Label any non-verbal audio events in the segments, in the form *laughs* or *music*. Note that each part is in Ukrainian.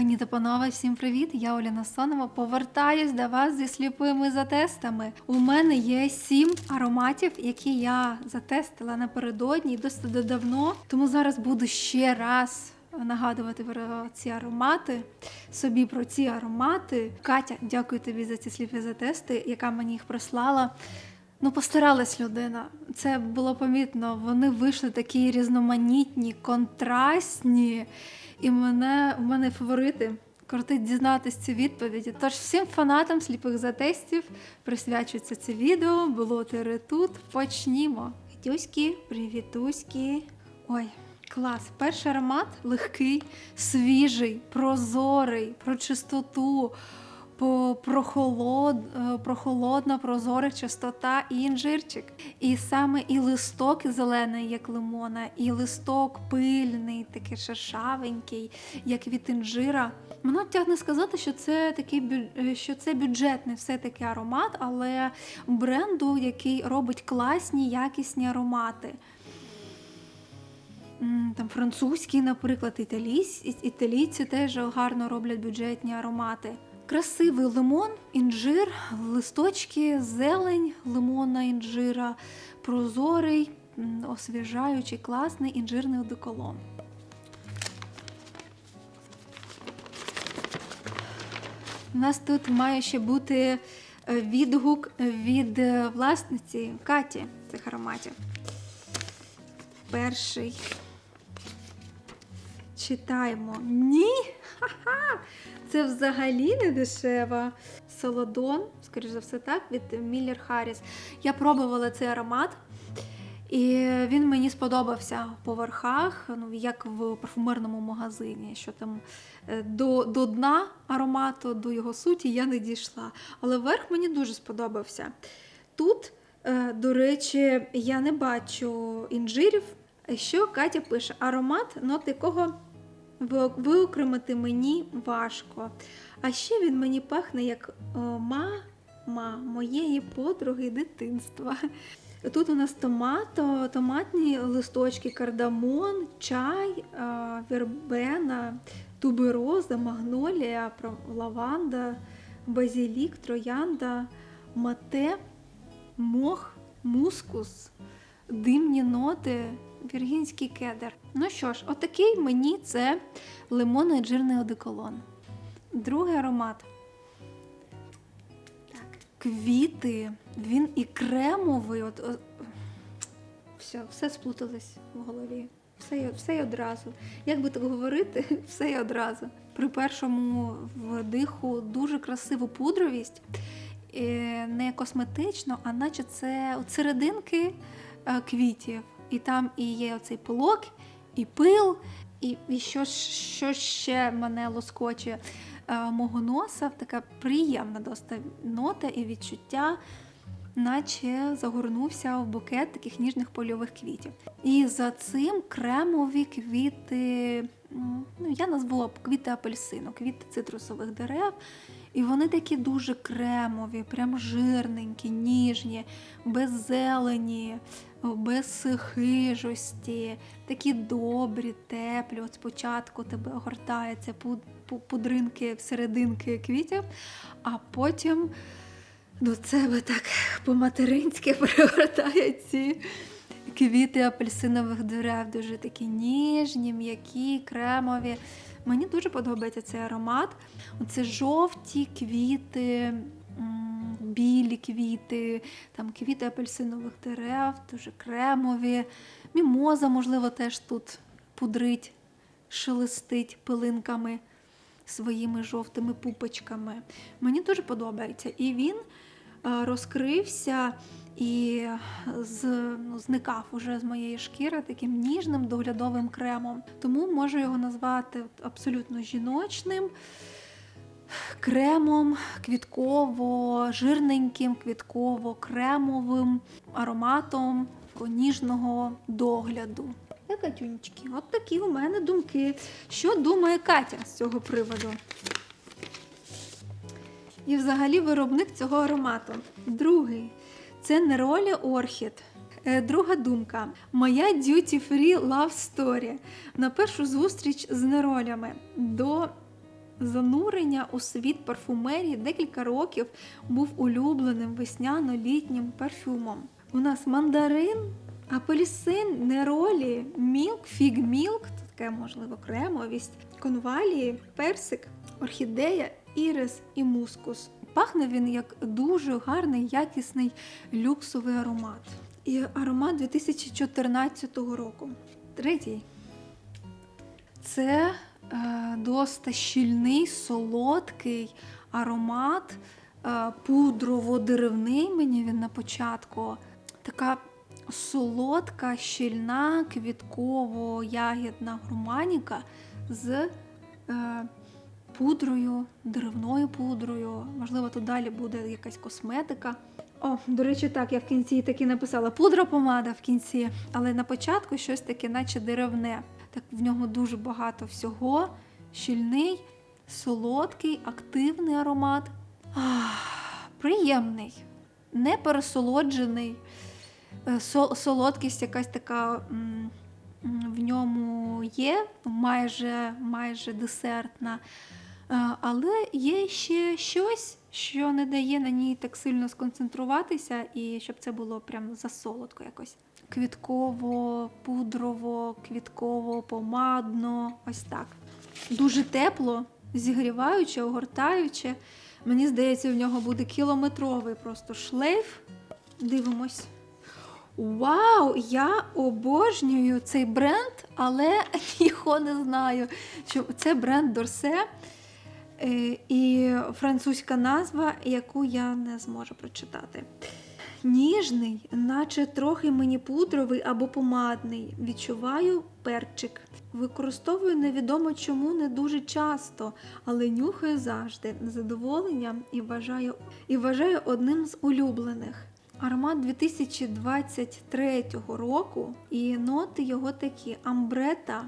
Пані та панове, всім привіт! Я Оля Насонова. Повертаюсь до вас зі сліпими затестами. У мене є сім ароматів, які я затестила напередодні досить давно. Тому зараз буду ще раз нагадувати про ці аромати, собі про ці аромати. Катя, дякую тобі за ці сліпі затести, яка мені їх прислала. Ну, постаралась людина. Це було помітно. Вони вийшли такі різноманітні, контрастні. І мене, у мене фаворити. Крутить дізнатись ці відповіді. Тож всім фанатам сліпих затестів присвячується це відео. Було тире тут. Почнімо. Вітюськи, привітуськи. Ой, клас. Перший аромат легкий, свіжий, прозорий, про чистоту, прохолод, е, прохолодна, прозора чистота і інжирчик. І саме і листок зелений, як лимона, і листок пильний, такий шершавенький, як від інжира. Мене тягне сказати, що це такий е, що це бюджетний все-таки аромат, але бренду, який робить класні, якісні аромати. Там французькі, наприклад, італійсь, і- італійці теж гарно роблять бюджетні аромати. Красивий лимон, інжир, листочки, зелень, лимона, інжира, прозорий, освіжаючий, класний інжирний одеколон. У нас тут має ще бути е, відгук від е, власниці Каті цих ароматів. Перший. Читаємо. Ні! Ха-ха! Це взагалі не дешева. Солодон, скоріш за все, так, від Міллер Харріс. Я пробувала цей аромат, і він мені сподобався по верхах, ну, як в парфумерному магазині. Що там е, до, до дна аромату, до його суті я не дійшла. Але верх мені дуже сподобався. Тут, е, до речі, я не бачу інжирів. Що Катя пише: аромат, нот якого виокремити мені важко. А ще він мені пахне як е, мама моєї подруги дитинства. Тут у нас томато, томатні листочки, кардамон, чай, е, вербена, тубероза, магнолія, лаванда, базілік, троянда, мате, мох, мускус, димні ноти, віргінський кедр. Ну що ж, отакий мені це лимонно-інжирний одеколон. Другий аромат. Так, квіти. Він і кремовий. От, о, все, все сплуталось в голові. Все, все й одразу. Як би так говорити, *laughs* все й одразу. При першому вдиху дуже красиву пудровість. Е, Не косметично, а наче це от серединки квітів. І там і є оцей пилок, і пил, і, і що, що ще мене лоскоче е, мого носа, така приємна доста нота і відчуття, наче загорнувся в букет таких ніжних польових квітів. І за цим кремові квіти, ну я назвала квіти апельсину, квіти цитрусових дерев. І вони такі дуже кремові, прям жирненькі, ніжні, без зелені, без хижості, такі добрі, теплі. От спочатку тебе огортається пудринки, серединки квітів, а потім до тебе так по-материнськи *laughs* пригортають ці квіти апельсинових дерев, дуже такі ніжні, м'які, кремові. Мені дуже подобається цей аромат. Оце жовті квіти, білі квіти, там квіти апельсинових дерев, дуже кремові. Мімоза, можливо, теж тут пудрить, шелестить пилинками своїми жовтими пупочками. Мені дуже подобається. І він е, розкрився і з, ну, зникав уже з моєї шкіри таким ніжним доглядовим кремом. Тому можу його назвати абсолютно жіночним. Кремом квітково-жирненьким, квітково-кремовим ароматом ніжного догляду. Е, Катюнечки, от такі у мене думки. Що думає Катя з цього приводу? І взагалі виробник цього аромату. Другий це Неролі Орхід. Е, Друга думка. Моя duty free love story. На першу зустріч з неролями до занурення у світ парфумерії декілька років був улюбленим весняно-літнім парфюмом. У нас мандарин, апельсин, неролі, мілк, фіг-мілк, таке можливо кремовість, конвалії, персик, орхідея, ірис і мускус. Пахне він як дуже гарний, якісний люксовий аромат. І аромат 2014 року. Третій. Це е, досить щільний, солодкий аромат, е, пудрово-деревний мені він на початку. Така солодка, щільна, квітково-ягідна гурманіка з е, пудрою, деревною пудрою. Можливо, тут далі буде якась косметика. О, до речі, так, я в кінці таки написала пудра помада в кінці, але на початку щось таке, наче деревне. Так в ньому дуже багато всього. Щільний, солодкий, активний аромат. Ах, приємний, не пересолоджений. Е, солодкість якась така в ньому є, майже, майже десертна. Е, Але є ще щось, що не дає на ній так сильно сконцентруватися, і щоб це було прям засолодко якось. Квітково, пудрово, квітково, помадно, ось так. Дуже тепло, зігріваюче, огортаюче. Мені здається, в нього буде кілометровий просто шлейф. Дивимось. Вау! Я обожнюю цей бренд, але *laughs* його не знаю. Це бренд Дорсе і французька назва, яку я не зможу прочитати. Ніжний, наче трохи мені пудровий або помадний. Відчуваю перчик. Використовую невідомо чому не дуже часто, але нюхаю завжди з задоволенням і вважаю, і вважаю одним з улюблених. Аромат 2023 року, і ноти його такі: амбрета, е,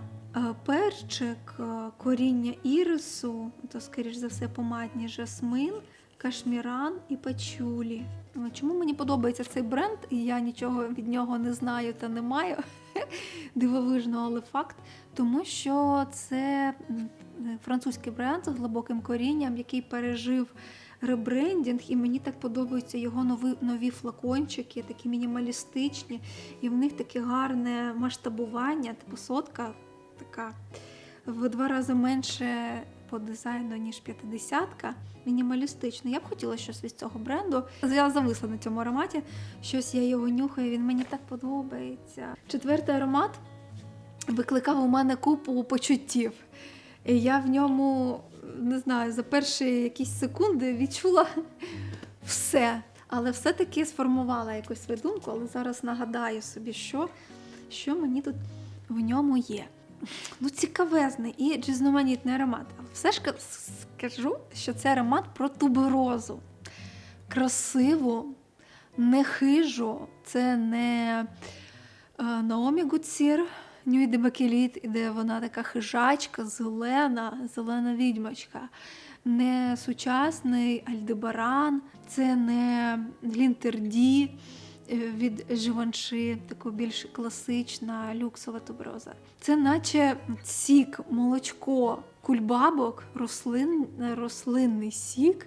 перчик, коріння ірису, то, скоріш за все, помадні жасмин, кашміран і пачулі. Чому мені подобається цей бренд, і я нічого від нього не знаю та не маю. *laughs* Дивовижно, але факт. Тому що це французький бренд з глибоким корінням, який пережив ребрендінг, і мені так подобаються його нові, нові флакончики, такі мінімалістичні, і в них таке гарне масштабування, типу сотка така в два рази менше по дизайну, ніж п'ятидесятка. Мінімалістично. Я б хотіла щось від цього бренду. Я зависла на цьому ароматі. Щось я його нюхаю, він мені так подобається. Четвертий аромат викликав у мене купу почуттів. І я в ньому, не знаю, за перші якісь секунди відчула *laughs* все. Але все-таки сформувала якусь свою думку, але зараз нагадаю собі, що, що мені тут в ньому є. Ну, цікавезний і різноманітний аромат. Все ж скажу, що це аромат про туберозу. Красиво, не хижо, це не е, Наомі Гуцір, Нюйде Бакеліт, де вона така хижачка, зелена, зелена відьмачка. Не сучасний Альдебаран, це не Глінтерді від Живанши, така більш класична люксова тубероза. Це наче сік, молочко, кульбабок, рослин, рослинний сік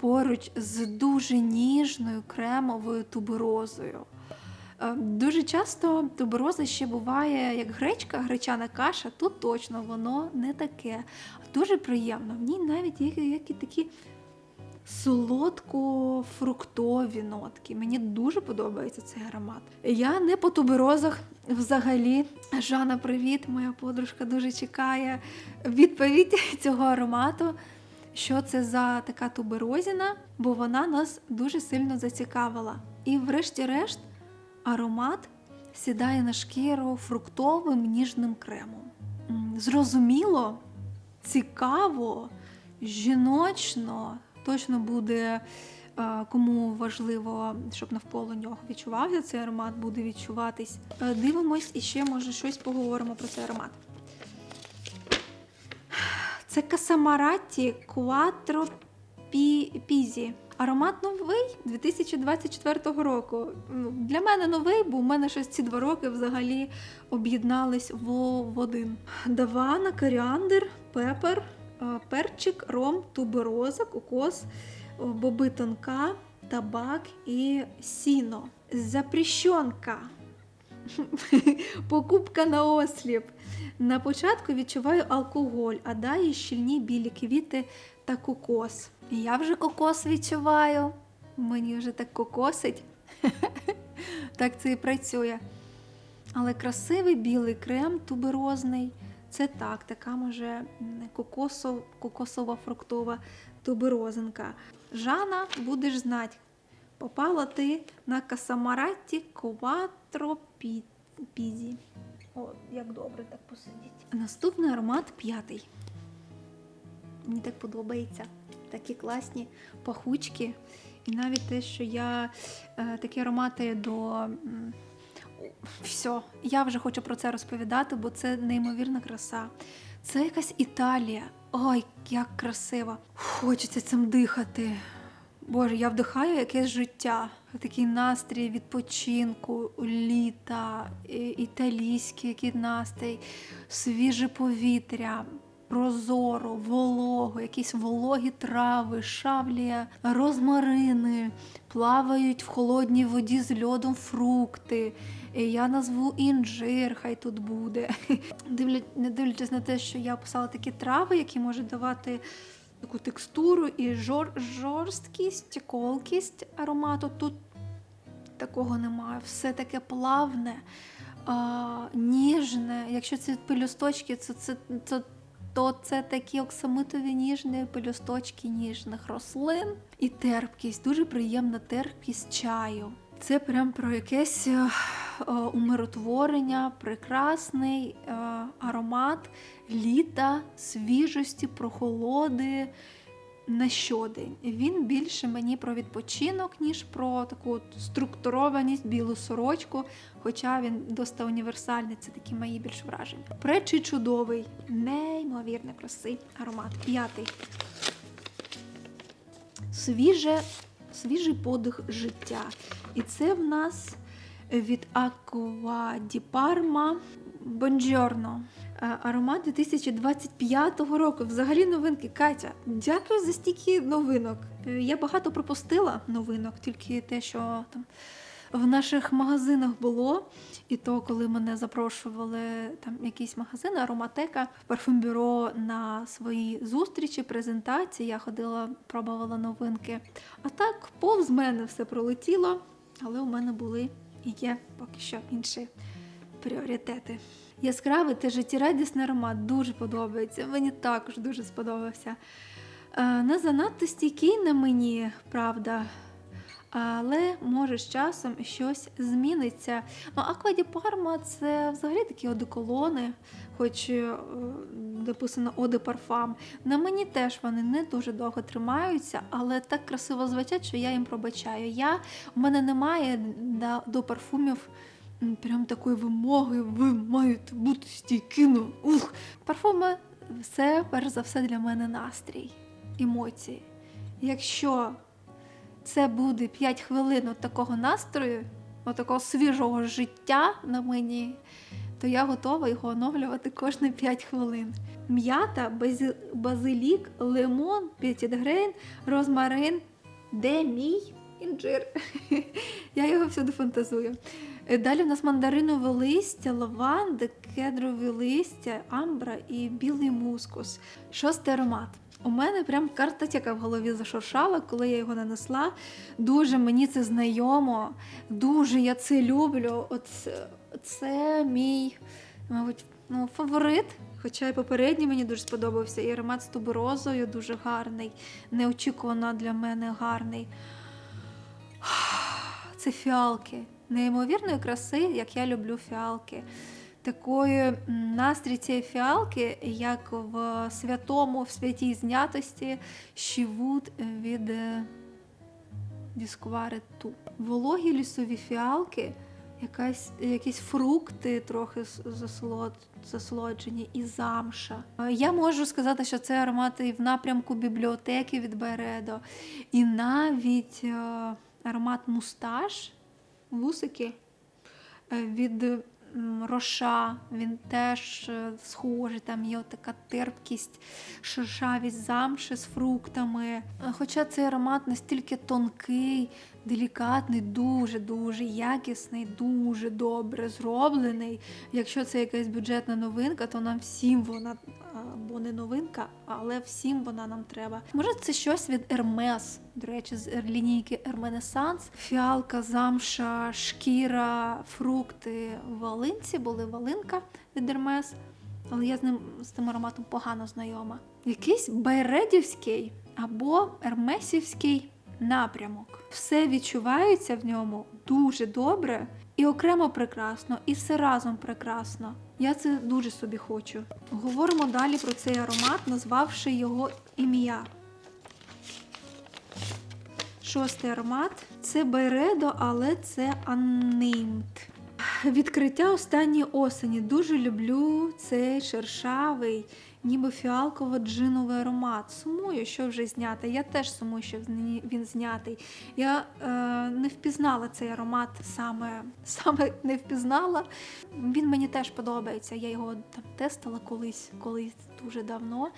поруч з дуже ніжною кремовою туберозою. Е, Дуже часто тубероза ще буває як гречка, гречана каша. Тут точно воно не таке. Дуже приємно. В ній навіть є які такі солодко-фруктові нотки. Мені дуже подобається цей аромат. Я не по туберозах взагалі. Жанна, привіт, моя подружка дуже чекає відповідь *laughs* цього аромату. Що це за така туберозіна, бо вона нас дуже сильно зацікавила. І, врешті-решт, аромат сідає на шкіру фруктовим ніжним кремом. Зрозуміло, цікаво, жіночно. Точно буде е, кому важливо, щоб навколо нього відчувався цей аромат, буде відчуватись. Е, Дивимось і ще, може, щось поговоримо про цей аромат. Це Касамараті Quattro Пі- Пізі. Аромат новий 2024 року. Ну, Для мене новий, бо у мене щось ці два роки взагалі об'єднались в, в один. Давана, коріандр, пепер, перчик, ром, тубероза, кокос, е, боби тонка, табак і сіно. Запрещенка. *laughs* Покупка на осліп. На початку відчуваю алкоголь, а далі щільні білі квіти та кокос. Я вже кокос відчуваю. Мені вже так кокосить. *laughs* Так це і працює. Але красивий білий крем туберозний. Це так, така може кокосов, кокосова фруктова туберозинка. Жана, будеш знати, попала ти на касамаратті Кватро Пі- Пізі. О, як добре так посидіть. Наступний аромат п'ятий. Мені так подобається. Такі класні пахучки. І навіть те, що я е, такі аромати до. Все, я вже хочу про це розповідати, бо це неймовірна краса. Це якась Італія. Ой, як красиво! Хочеться цим дихати. Боже, я вдихаю якесь життя, такий настрій відпочинку, літа, італійський який настрій, свіже повітря, прозоро, волого, якісь вологі трави, шавлія, розмарини, плавають в холодній воді з льодом фрукти. І Я назву інжир, хай тут буде. *laughs* Дивля... Не дивлячись на те, що я писала такі трави, які можуть давати таку текстуру і жор... жорсткість, колкість аромату. Тут такого немає. Все таке плавне, а, ніжне. Якщо це пелюсточки, це, це, це, то це такі оксамитові ніжні пелюсточки ніжних рослин і терпкість, дуже приємна терпкість чаю. Це прям про якесь е, е, умиротворення, прекрасний е, аромат літа, свіжості, прохолоди на щодень. Він більше мені про відпочинок, ніж про таку структурованість, білу сорочку, хоча він досить універсальний, це такі мої більш враження. Пречий чудовий, неймовірно красивий аромат. П'ятий. Свіже, свіжий подих життя. І це в нас від Aqua di Parma Buongiorno. Е, Аромат 2025 року. Взагалі новинки. Катя, дякую за стільки новинок. Е, Я багато пропустила новинок, тільки те, що там в наших магазинах було. І то, коли мене запрошували там якісь магазини, ароматека, парфюмбюро на свої зустрічі, презентації, я ходила, пробувала новинки. А так, повз мене все пролетіло, але у мене були і є поки що інші пріоритети. Яскравий та життєрадісний аромат дуже подобається. Мені також дуже сподобався. Е, Не занадто стійкий на мені, правда. Але може з часом щось зміниться. Ну, Акваді Парма це взагалі такі одеколони, хоч е, написано Оде Парфам. На мені теж вони не дуже довго тримаються, але так красиво звучать, що я їм пробачаю. Я, У мене немає до, парфумів прям такої вимоги, ви маєте бути стійкими. Ух! Парфуми це перш за все для мене настрій, емоції. Якщо це буде 5 хвилин от такого настрою, от такого свіжого життя на мені, то я готова його оновлювати кожні 5 хвилин. М'ята, базилік, лимон, п'ятідгрейн, розмарин. Де мій інжир? *laughs* Я його всюди фантазую. Е, Далі в нас мандаринове листя, лаванда, кедрові листя, амбра і білий мускус. Шостий аромат. У мене прям картотека в голові зашуршала, коли я його нанесла. Дуже мені це знайомо, дуже я це люблю. От це мій, мабуть, ну, фаворит. Хоча і попередній мені дуже сподобався. І аромат з туберозою дуже гарний, неочікувано для мене гарний. Це фіалки. Неймовірної краси, як я люблю фіалки. Такої настрій цієї фіалки, як в святому, в святій знятості Щівуд від е, Дісквари Ту. Вологі лісові фіалки, якась, якісь фрукти трохи заслод, заслоджені і замша. Е, Я можу сказати, що це аромати і в напрямку бібліотеки від Бередо, і навіть е, аромат мусташ, вусики е, від роша, він теж е, схожий, там є така терпкість, шершавість замши з фруктами. Е, Хоча цей аромат настільки тонкий, делікатний, дуже-дуже якісний, дуже добре зроблений. Якщо це якась бюджетна новинка, то нам всім вона або не новинка, але всім вона нам треба. Може, це щось від Hermes, до речі, з лінійки Hermenessence. Фіалка, замша, шкіра, фрукти, валинці були валинка від Hermes. Але я з ним з тим ароматом погано знайома. Якийсь байредівський або ермесівський напрямок. Все відчувається в ньому дуже добре і окремо прекрасно, і все разом прекрасно. Я це дуже собі хочу. Говоримо далі про цей аромат, назвавши його ім'я. Шостий аромат це Байредо, але це Unnamed. Відкриття останньої осені. Дуже люблю цей шершавий, ніби фіалково-джиновий аромат. Сумую, що вже знято. Я теж сумую, що він знятий. Я е, не впізнала цей аромат саме, *laughs* саме не впізнала. Він мені теж подобається. Я його там тестила колись, колись дуже давно.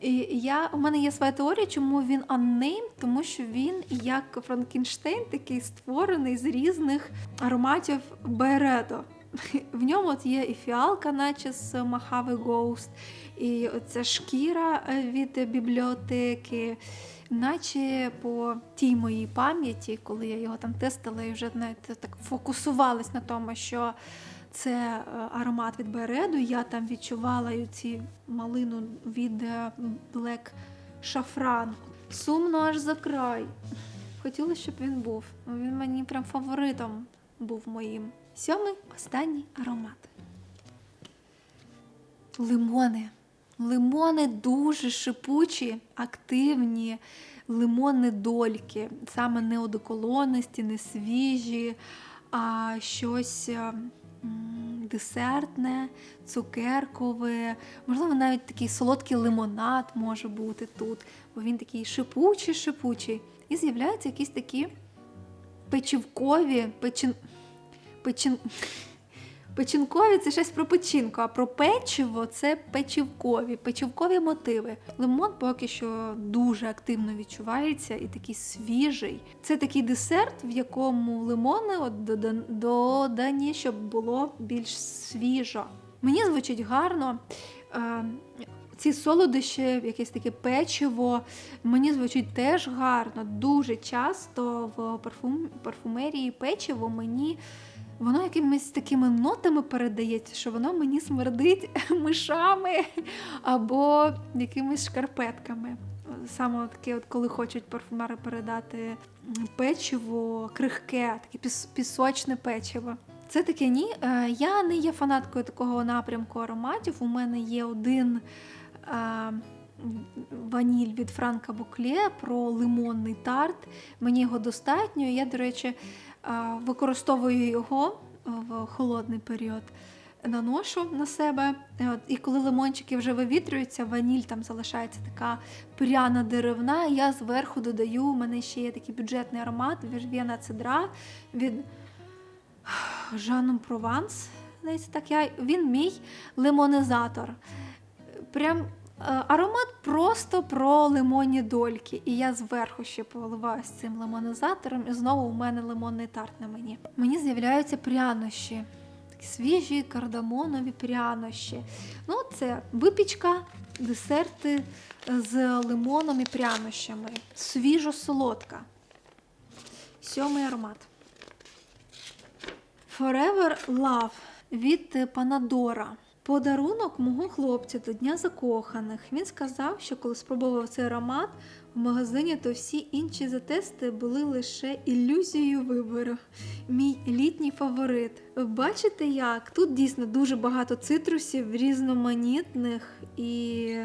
І я, у мене є своя теорія, чому він unnamed, тому що він як Франкенштейн, такий створений з різних ароматів Бередо. *laughs* В ньому от є і фіалка, наче з Махави Ghost, і оця шкіра е, від бібліотеки. Наче по тій моїй пам'яті, коли я його там тестила і вже знаєте, так фокусувалась на тому, що це е, аромат від Береду. Я там відчувала ці малину від е, Black Шафран. Сумно аж за край. Хотіла, щоб він був. Він мені прям фаворитом був моїм. Сьомий останній аромат. Лимони. Лимони дуже шипучі, активні, лимонні дольки. Саме не одеколонисті, не свіжі, а щось е, десертне, цукеркове. Можливо, навіть такий солодкий лимонад може бути тут, бо він такий шипучий, шипучий. І з'являються якісь такі печівкові, печин... Печин... Печінкові це щось про печінку, а про печиво це печівкові, печівкові мотиви. Лимон поки що дуже активно відчувається і такий свіжий. Це такий десерт, в якому лимони от додані, щоб було більш свіжо. Мені звучить гарно. Е, ці солодощі, якесь таке печиво, мені звучить теж гарно. Дуже часто в парфум, парфумерії печиво мені воно якимись такими нотами передається, що воно мені смердить *laughs* мишами або якимись шкарпетками. Саме таке, от коли хочуть парфумери передати печиво, крихке, таке піс- пісочне печиво. Це таке ні. Е, Я не є фанаткою такого напрямку ароматів. У мене є один е, ваніль від Франка Букле про лимонний тарт. Мені його достатньо. Я, до речі, використовую його в холодний період. Наношу на себе, Е, і коли лимончики вже вивітрюються, ваніль там залишається така пряна деревна. Я зверху додаю. У мене ще є такий бюджетний аромат Вірвєна Цедра від Жаном Прованс. Так я він мій лимонизатор. Прям е, аромат просто про лимонні дольки. І я зверху ще поливаю з цим лимонизатором, і знову у мене лимонний тарт на мені. Мені з'являються прянощі. Свіжі кардамонові прянощі. Ну, це випічка, десерти з лимоном і прянощами. Свіжо-солодка. Сьомий аромат. Forever Love від Панадора. Подарунок мого хлопця до Дня закоханих. Він сказав, що коли спробував цей аромат в магазині, то всі інші затести були лише ілюзією вибору. Мій літній фаворит. Бачите, як тут дійсно дуже багато цитрусів різноманітних і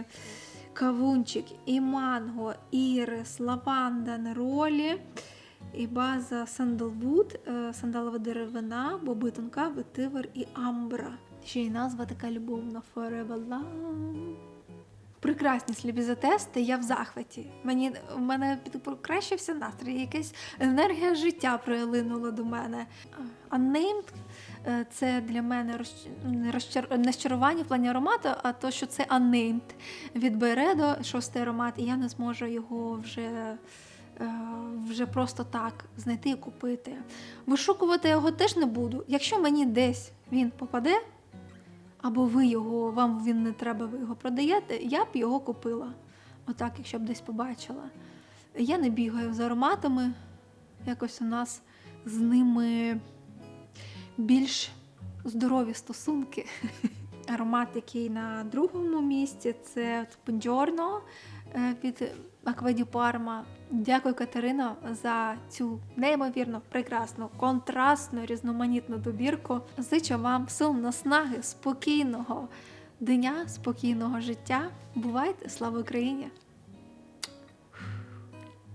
кавунчик, і манго, ірис, лаванда, неролі. І база сандалвуд, е, сандалова деревина, боби тонка, ветивер і амбра. Ще й назва така любовна Forever Love. Прекрасні слібізотести, я в захваті. Мені в мене покращився настрій, якась енергія життя прилинула до мене. Unnamed е, це для мене не розчар... не розчарування в плані аромату, а то, що це unnamed від Бередо, шостий аромат, і я не зможу його вже. е, Вже просто так знайти і купити. Вишукувати його теж не буду. Якщо мені десь він попаде, або ви його, вам він не треба, ви його продаєте, я б його купила. Отак, якщо б десь побачила. Я не бігаю за ароматами. Якось у нас з ними більш здорові стосунки. *laughs* Аромат, який на другому місці, це Пенджорно від Акведі Парма. Дякую, Катерино, за цю неймовірно прекрасну, контрастну, різноманітну добірку. Зичу вам сил наснаги, спокійного дня, спокійного життя. Бувайте! Слава Україні!